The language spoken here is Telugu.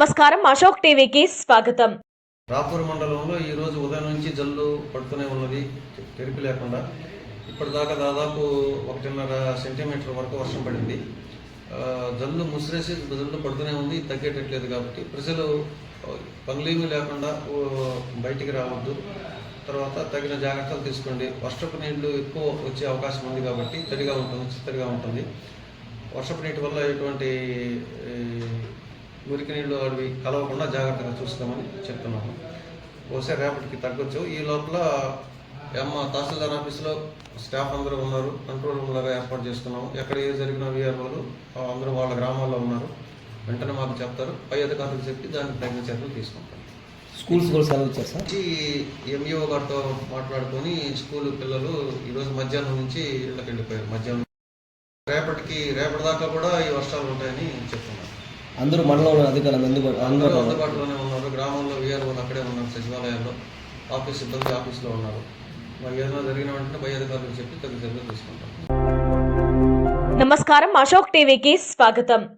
నమస్కారం. అశోక్ టీవీకి స్వాగతం. రాపూర్ మండలంలో ఈ రోజు ఉదయం నుంచి జల్లు పడుతూనే ఉన్నది. తెరిపి లేకుండా. ఇప్పటిదాకా దాదాపు ఒకటిన్నర సెంటీమీటర్ వరకు వర్షం పడింది. జల్లు ముసిరేసి జల్లు పడుతూనే ఉంది. తగ్గేటట్లేదు కాబట్టి ప్రజలు పంగ్లీమి లేకుండా బయటికి రావద్దు. తర్వాత తగిన జాగ్రత్తలు తీసుకోండి. వర్షపు నీళ్ళు ఎక్కువ వచ్చే అవకాశం ఉంది కాబట్టి తడిగా ఉంటుంది చిత్తడిగా ఉంటుంది. వర్షపు నీటి వల్ల ఎటువంటి మురికి నీళ్ళు అవి కలవకుండా జాగ్రత్తగా చూసుకోమని చెప్తున్నాము. బహుశా రేపటికి తగ్గొచ్చు. ఈ లోపల అమ్మ తహసీల్దార్ ఆఫీస్లో స్టాఫ్ అందరూ ఉన్నారు. కంట్రోల్ రూమ్ లాగా ఏర్పాటు చేసుకున్నాము. ఎక్కడ ఏ జరిగిన విఆర్ఓలు అందరూ వాళ్ళ గ్రామాల్లో ఉన్నారు. వెంటనే మాకు చెప్తారు. పై అధికారులకు చెప్పి దానికి తగిన చర్యలు తీసుకుంటాం. స్కూల్స్ కూడా సెలవు సార్? ఎంఈఓ గారితో మాట్లాడుకొని స్కూల్ పిల్లలు ఈరోజు మధ్యాహ్నం నుంచి ఇళ్ళకి వెళ్ళిపోయారు. మధ్యాహ్నం రేపటికి రేపటి దాకా కూడా ఈ వర్షాలు ఉంటాయని చెప్తున్నారు అందరూ మండలంలో అధికారులు అందుబాటు అందరూ అందుబాటులో అందుబాటులోనే ఉన్నారు. గ్రామంలో వీఆర్ఓలు అక్కడే ఉన్నారు సచివాలయాల్లో. ఆఫీస్ సిబ్బంది ఆఫీస్లో ఉన్నారు. మరి ఏదైనా జరిగిన వెంటనే పై అధికారులకు చెప్పి తగిన చర్యలు తీసుకుంటాం. నమస్కారం. అశోక్ టీవీకి స్వాగతం.